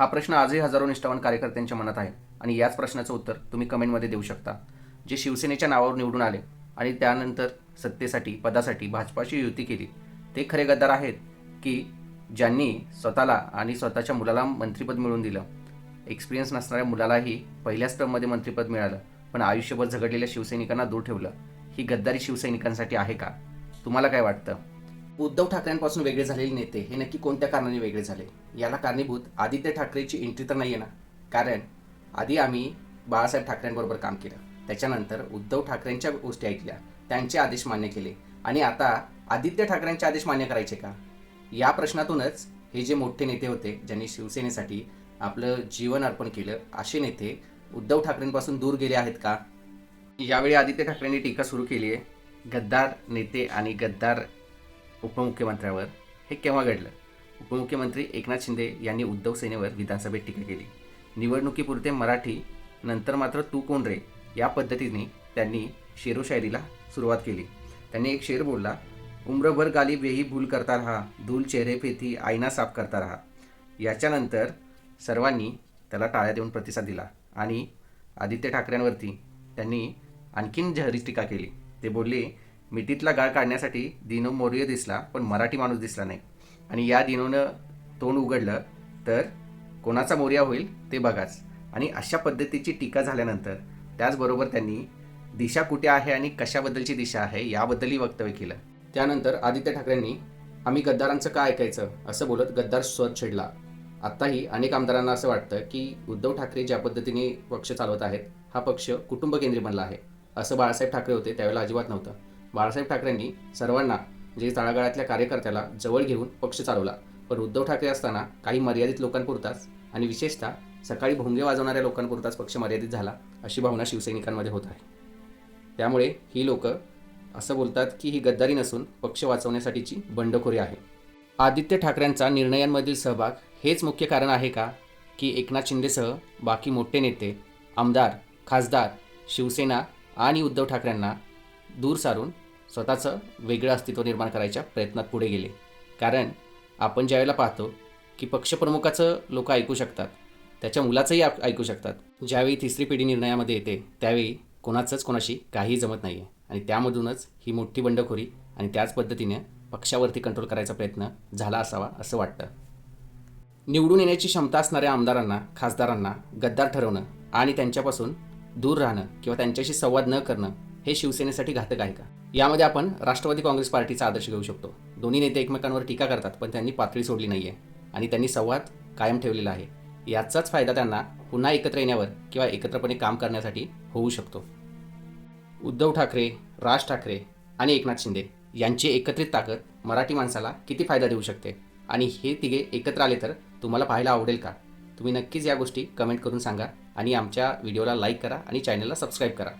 हा प्रश्न आजही हजारो निष्ठावान कार्यकर्त्यांच्या मनात आहे आणि याच प्रश्नाचं उत्तर तुम्ही कमेंटमध्ये देऊ शकता. जे शिवसेनेच्या नावावर निवडून आले आणि त्यानंतर सत्तेसाठी पदासाठी भाजपाशी युती केली ते खरे गद्दार आहेत की ज्यांनी स्वतःला आणि स्वतःच्या मुलाला मंत्रिपद मिळवून दिलं. एक्सपिरियन्स नसणाऱ्या मुलालाही पहिल्याच टर्ममध्ये मंत्रिपद मिळालं पण आयुष्यभर झगडलेल्या शिवसैनिकांना दूर ठेवलं. ही गद्दारी शिवसैनिकांसाठी आहे का? तुम्हाला काय वाटतं? उद्धव ठाकरेंपासून वेगळे झालेले नेते हे नक्की कोणत्या कारणाने वेगळे झाले? याला कारणीभूत आदित्य ठाकरेची एंट्री तर नाही आहे ना. कारण आधी आम्ही बाळासाहेब ठाकरेंबरोबर काम केलं. त्याच्यानंतर उद्धव ठाकरेंच्या गोष्टी ऐकल्या. त्यांचे आदेश मान्य केले. आणि आता आदित्य ठाकरेंचे आदेश मान्य करायचे का? या प्रश्नातूनच हे जे मोठे नेते होते ज्यांनी शिवसेनेसाठी आपलं जीवन अर्पण केलं असे नेते उद्धव ठाकरेंपासून दूर गेले आहेत का? यावेळी आदित्य ठाकरेंनी टीका सुरू केली आहे गद्दार नेते आणि गद्दार उपमुख्यमंत्र्यावर हे केव्हा घडलं? उपमुख्यमंत्री एकनाथ शिंदे यांनी उद्धव सेनेवर विधानसभेत टीका केली. निवडणुकीपुरते मराठी नंतर मात्र तू कोण रे? या पद्धतीने त्यांनी शेरोशायरीला सुरुवात केली. त्यांनी एक शेर बोलला उम्रभर गालिब यही भूल करता रहा धूल चेहरे फेथी आईना साफ करता रहा. याच्यानंतर सर्वांनी त्याला टाळ्या देऊन प्रतिसाद दिला आणि आदित्य ठाकरेंवरती त्यांनी आणखीन जहरी टीका केली. ते बोलले मिठीतला गाळ काढण्यासाठी दिनो मोर्य दिसला पण मराठी माणूस दिसला नाही. आणि या दिनोनं तोंड उघडलं तर कोणाचा मोर्या होईल ते बघाच. आणि अशा पद्धतीची टीका झाल्यानंतर त्याचबरोबर त्यांनी दिशा कुठे आहे आणि कशाबद्दलची दिशा आहे याबद्दलही वक्तव्य केलं. त्यानंतर आदित्य ठाकरेंनी आम्ही गद्दारांचं का ऐकायचं? असं बोलत गद्दार स्वर छेडला. आत्ताही अनेक आमदारांना असं वाटतं की उद्धव ठाकरे ज्या पद्धतीने पक्ष चालवत आहेत हा पक्ष कुटुंब केंद्री बनला आहे असं बाळासाहेब ठाकरे होते त्यावेळेला अजिबात नव्हतं. बाळासाहेब ठाकरेंनी सर्वांना म्हणजे जे तळागाळातल्या कार्यकर्त्याला जवळ घेऊन पक्ष चालवला. पण उद्धव ठाकरे असताना काही मर्यादित लोकांपुरताच आणि विशेषतः सकाळी भोंगे वाजवणाऱ्या लोकांपुरताच पक्ष मर्यादित झाला अशी भावना शिवसैनिकांमध्ये होत आहे. त्यामुळे ही लोक असं बोलतात की ही गद्दारी नसून पक्ष वाचवण्यासाठीची बंडखोरी आहे. आदित्य ठाकरेंचा निर्णयांमधील सहभाग हेच मुख्य कारण आहे का? की एकनाथ शिंदेसह बाकी मोठे नेते आमदार खासदार शिवसेना आणि उद्धव ठाकरेंना दूर सारून स्वतःचं वेगळं अस्तित्व निर्माण करायच्या प्रयत्नात पुढे गेले. कारण आपण ज्यावेळेला पाहतो की पक्षप्रमुखाचं लोक ऐकू शकतात त्याच्या मुलाचंही आप- ऐकू शकतात. ज्यावेळी तिसरी पिढी निर्णयामध्ये येते त्यावेळी कोणाचंच कोणाशी काहीही जमत नाही आहे आणि त्यामधूनच ही मोठी बंडखोरी आणि त्याच पद्धतीने पक्षावरती कंट्रोल करायचा प्रयत्न झाला असावा असं वाटतं. निवडून येण्याची क्षमता असणाऱ्या आमदारांना खासदारांना गद्दार ठरवणं आणि त्यांच्यापासून दूर राहणं किंवा त्यांच्याशी संवाद न करणं हे शिवसेनेसाठी घातक आहे का? यामध्ये आपण राष्ट्रवादी काँग्रेस पार्टीचा आदर्श घेऊ शकतो. दोन्ही नेते एकमेकांवर टीका करतात पण त्यांनी पातळी सोडली नाही आहे आणि त्यांनी संवाद कायम ठेवलेला आहे. याचाच फायदा त्यांना पुन्हा एकत्र येण्यावर किंवा एकत्रपणे काम करण्यासाठी होऊ शकतो. उद्धव ठाकरे राज ठाकरे आणि एकनाथ शिंदे यांची एकत्रित ताकद मराठी माणसाला किती फायदा देऊ शकते? आणि हे तिघे एकत्र आले तर तुम्हाला पाहायला आवडेल का? तुम्ही नक्कीच या गोष्टी कमेंट करून सांगा आणि आमच्या व्हिडिओला लाईक करा आणि चॅनलला सबस्क्राईब करा.